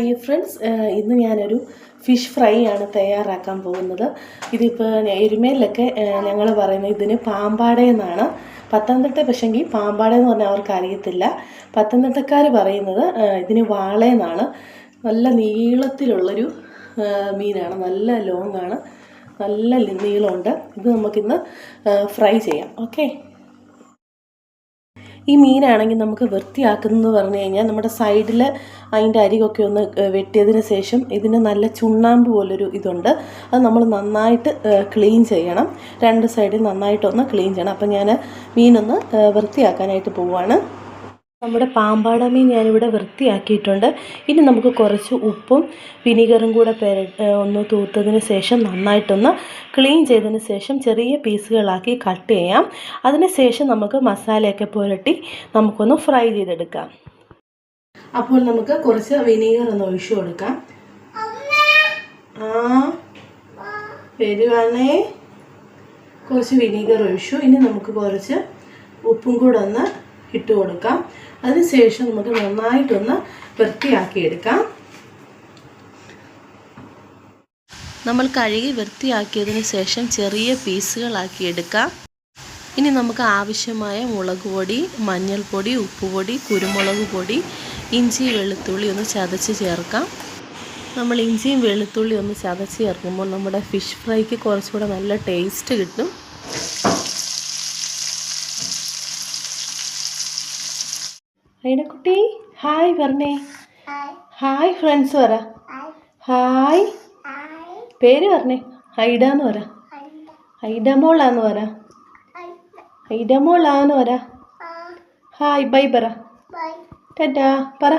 Hi friends ഇന്ന് ഞാനൊരു fish fry ആണ് തയ്യാറാക്കാൻ പോകുന്നത്. ഇതിപ്പോൾ എരുമേലൊക്കെ ഞങ്ങൾ പറയുന്നത് ഇതിന് പാമ്പാട എന്നാണ്. പത്തനംതിട്ട പക്ഷെങ്കിൽ പാമ്പാട എന്ന് പറഞ്ഞാൽ അവർക്ക് അറിയത്തില്ല പത്തനംതിട്ടക്കാർ പറയുന്നത് ഇതിന് വാളേന്നാണ് നല്ല നീളത്തിലുള്ളൊരു മീനാണ്. നല്ല ലോങ്ങാണ് നല്ല നീളമുണ്ട് ഇത് നമുക്കിന്ന് ഫ്രൈ ചെയ്യാം. ഓക്കെ ഈ മീനാണെങ്കിൽ നമുക്ക് വൃത്തിയാക്കുന്നതെന്ന് പറഞ്ഞു കഴിഞ്ഞാൽ നമ്മുടെ സൈഡിൽ അതിന്റെ അരികൊക്കെ ഒന്ന് വെട്ടിയതിന് ശേഷം ഇതിന് നല്ല ചുണ്ണാമ്പ് പോലൊരു ഇതുണ്ട്. അത് നമ്മൾ നന്നായിട്ട് ക്ലീൻ ചെയ്യണം. രണ്ട് സൈഡിൽ നന്നായിട്ടൊന്ന് ക്ലീൻ ചെയ്യണം. അപ്പം ഞാൻ മീനൊന്ന് വൃത്തിയാക്കാനായിട്ട് പോവുകയാണ് നമ്മുടെ പാമ്പാട മീൻ ഞാനിവിടെ വൃത്തിയാക്കിയിട്ടുണ്ട്. ഇനി നമുക്ക് കുറച്ച് ഉപ്പും വിനീഗറും കൂടെ പെര ഒന്ന് തൂത്തതിന് ശേഷം നന്നായിട്ടൊന്ന് ക്ലീൻ ചെയ്തതിന് ശേഷം ചെറിയ പീസുകളാക്കി കട്ട് ചെയ്യാം. അതിന് ശേഷം നമുക്ക് മസാലയൊക്കെ പുരട്ടി നമുക്കൊന്ന് ഫ്രൈ ചെയ്തെടുക്കാം. അപ്പോൾ നമുക്ക് കുറച്ച് വിനീഗർ ഒന്ന് ഒഴിച്ചു കൊടുക്കാം. ആ വരുവാണേ. കുറച്ച് വിനീഗർ ഒഴിച്ചു. ഇനി നമുക്ക് കുറച്ച് ഉപ്പും കൂടെ ഒന്ന് ഇട്ട് കൊടുക്കാം. അതിനുശേഷം നമുക്ക് നന്നായിട്ടൊന്ന് വൃത്തിയാക്കിയെടുക്കാം. നമ്മൾ കഴുകി വൃത്തിയാക്കിയതിന് ശേഷം ചെറിയ പീസുകളാക്കി എടുക്കാം. ഇനി നമുക്ക് ആവശ്യമായ മുളക് പൊടി മഞ്ഞൾപ്പൊടി ഉപ്പുപൊടി കുരുമുളക് പൊടി ഇഞ്ചി വെളുത്തുള്ളി ഒന്ന് ചതച്ച് ചേർക്കാം. നമ്മൾ ഇഞ്ചിയും വെളുത്തുള്ളി ഒന്ന് ചതച്ച് ചേർക്കുമ്പോൾ നമ്മുടെ ഫിഷ് ഫ്രൈക്ക് കുറച്ചുകൂടെ നല്ല ടേസ്റ്റ് കിട്ടും. ഐടക്കുട്ടി ഹായ് പറഞ്ഞേ. ഹായ്. ഫ്രണ്ട്സ് പറ. ഹായ്. പേര് പറഞ്ഞേ. ഹൈഡ എന്ന് പറ ഹൈഡമോളാന്ന് പറ. ഹൈഡമോളാന്ന് പറ. ഹായ് ബൈ പറ. ടാറ്റാ പറ.